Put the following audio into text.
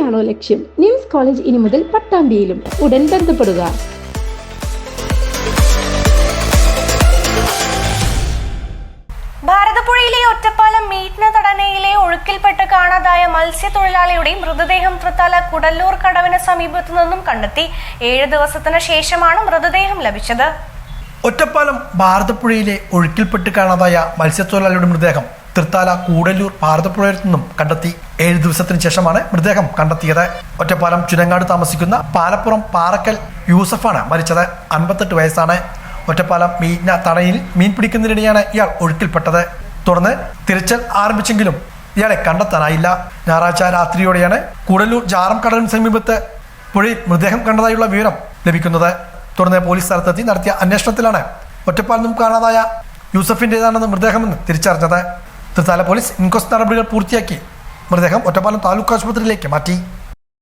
തന്നെയാണോ ലക്ഷ്യം? Nymphs college ഇനി മുതൽ പട്ടാമ്പിയിലും ഉടൻ ബന്ധപ്പെടുക. ഭാരതപ്പുഴയിലെ ഒറ്റപ്പാലം മീറ്റ്ന തടനയിലെ ഒഴുക്കിൽപ്പെട്ട് കാണാതായ മത്സ്യത്തൊഴിലാളിയുടെ മൃതദേഹം തൃത്താല കുടല്ലൂർ കടവിന് സമീപത്തു നിന്നും കണ്ടെത്തി. ഏഴ് ദിവസത്തിന് ശേഷമാണ് മൃതദേഹം ലഭിച്ചത്. ഒറ്റപ്പാലം ഭാരതപ്പുഴയിലെ ഒഴുക്കിൽപ്പെട്ട് കാണാതായ മത്സ്യത്തൊഴിലാളിയുടെ മൃതദേഹം തൃത്താല കൂടല്ലൂർ ഭാരതപ്പുഴയിൽ നിന്നും കണ്ടെത്തി. ഏഴ് ദിവസത്തിന് ശേഷമാണ് മൃതദേഹം കണ്ടെത്തിയത്. ഒറ്റപ്പാലം ചുനങ്ങാട് താമസിക്കുന്ന പാലപ്പുറം പാറക്കൽ യൂസഫാണ് മരിച്ചത്. അൻപത്തെട്ട് വയസ്സാണ്. ഒറ്റപ്പാലം മീന തടയിൽ മീൻ പിടിക്കുന്നതിനിടെയാണ് ഇയാൾ ഒഴുക്കിൽപ്പെട്ടത്. തുടർന്ന് തിരച്ചിൽ ആരംഭിച്ചെങ്കിലും ഇയാളെ കണ്ടെത്താനായില്ല. ഞായറാഴ്ച രാത്രിയോടെയാണ് കൂടല്ലൂർ ജാറം കടലിന് സമീപത്ത് പുഴയിൽ മൃതദേഹം കണ്ടതായുള്ള വിവരം ലഭിക്കുന്നത്. തുടർന്ന് പോലീസ് സ്ഥലത്തെത്തി നടത്തിയ അന്വേഷണത്തിലാണ് ഒറ്റപ്പാലും കാണാതായ യൂസഫിന്റെതാണെന്ന് മൃതദേഹമെന്ന് തിരിച്ചറിഞ്ഞത്. തൃത്താല പോലീസ് ഇൻക്വസ്റ്റ് നടപടികൾ പൂർത്തിയാക്കി. മൃതദേഹം ഒറ്റപ്പാലം താലൂക്ക് ആശുപത്രിയിലേക്ക് മാറ്റി.